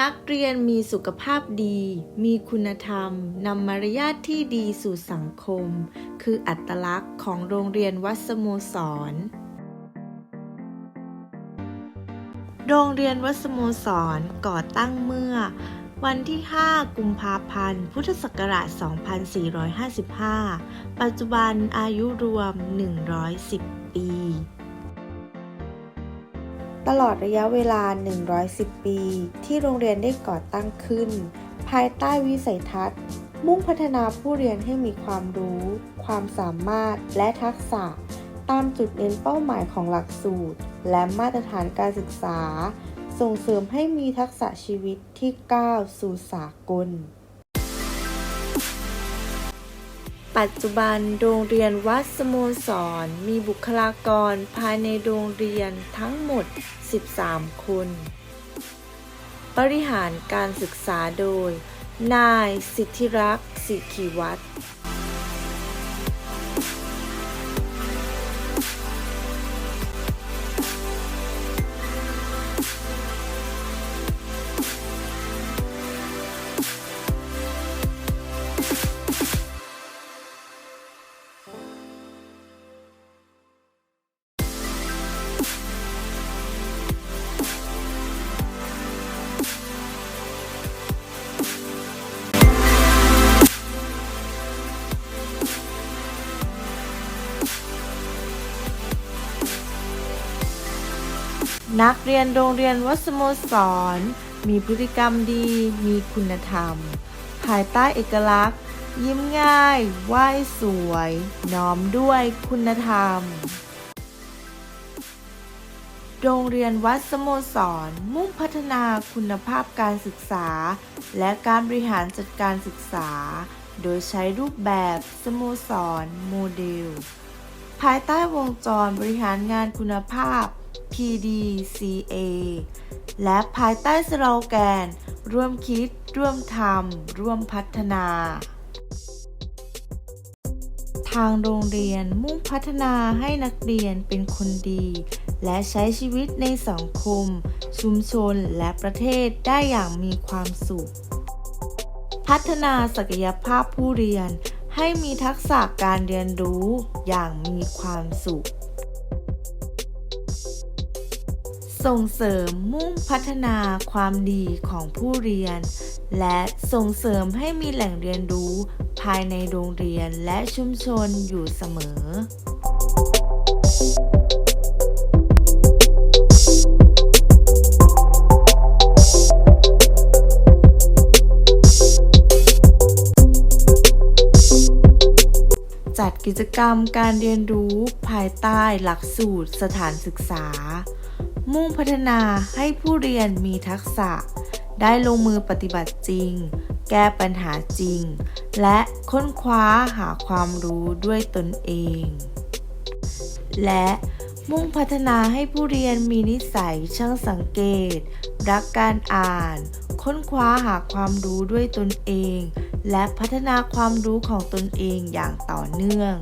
นักเรียนมีสุขภาพดี มีคุณธรรม นำมารยาทที่ดีสู่สังคม คืออัตลักษณ์ของโรงเรียนวัดสโมสร โรงเรียนวัดสโมสรก่อตั้งเมื่อ วันที่ 5 กุมภาพันธ์ พุทธศักราช 2455 ปัจจุบันอายุรวม 110 ปี ตลอดระยะเวลา 110 ปี ที่โรงเรียนได้ก่อตั้งขึ้น ภายใต้วิสัยทัศน์ มุ่งพัฒนาผู้เรียนให้มีความรู้ ความสามารถและทักษะ ตามจุดเน้นเป้าหมายของหลักสูตร และมาตรฐานการศึกษา ส่งเสริมให้มีทักษะชีวิตที่ก้าวสู่สากล ปัจจุบันโรงเรียนวัดสโมสร มีบุคลากรภายในโรงเรียนทั้งหมด 13 คน บริหารการศึกษาโดย นายสิทธิรักษ์สิขีวัตร นักเรียนโรงเรียนวัดสโมสร มีพฤติกรรมดี มีคุณธรรม ภายใต้เอกลักษณ์ ยิ้มง่ายไหว้สวย น้อมด้วยคุณธรรม โรงเรียนวัดสโมสร มุ่งพัฒนาคุณภาพการศึกษา และการบริหารจัดการศึกษา โดยใช้รูปแบบสโมสรโมเดล ภายใต้วงจรบริหารงานคุณภาพ PDCA และภายใต้สโลแกน ร่วมคิด ร่วมทำ ร่วมพัฒนา ทางโรงเรียนมุ่งพัฒนาให้นักเรียนเป็นคนดี และใช้ชีวิตในสังคม ชุมชนและประเทศได้อย่างมีความสุข พัฒนาศักยภาพผู้เรียนให้มีทักษะการเรียนรู้อย่างมีความสุข ส่งเสริมมุ่งพัฒนาความดีของผู้เรียน และส่งเสริมให้มีแหล่งเรียนรู้ภายในโรงเรียนและชุมชนอยู่เสมอจัดกิจกรรมการเรียนรู้ภายใต้หลักสูตรสถานศึกษา มุ่งพัฒนาให้ผู้เรียนมีทักษะ ได้ลงมือปฏิบัติจริง แก้ปัญหาจริง และค้นคว้าหาความรู้ด้วยตนเอง และมุ่งพัฒนาให้ผู้เรียนมีนิสัยช่างสังเกต รักการอ่าน ค้นคว้าหาความรู้ด้วยตนเอง และพัฒนาความรู้ของตนเองอย่างต่อเนื่อง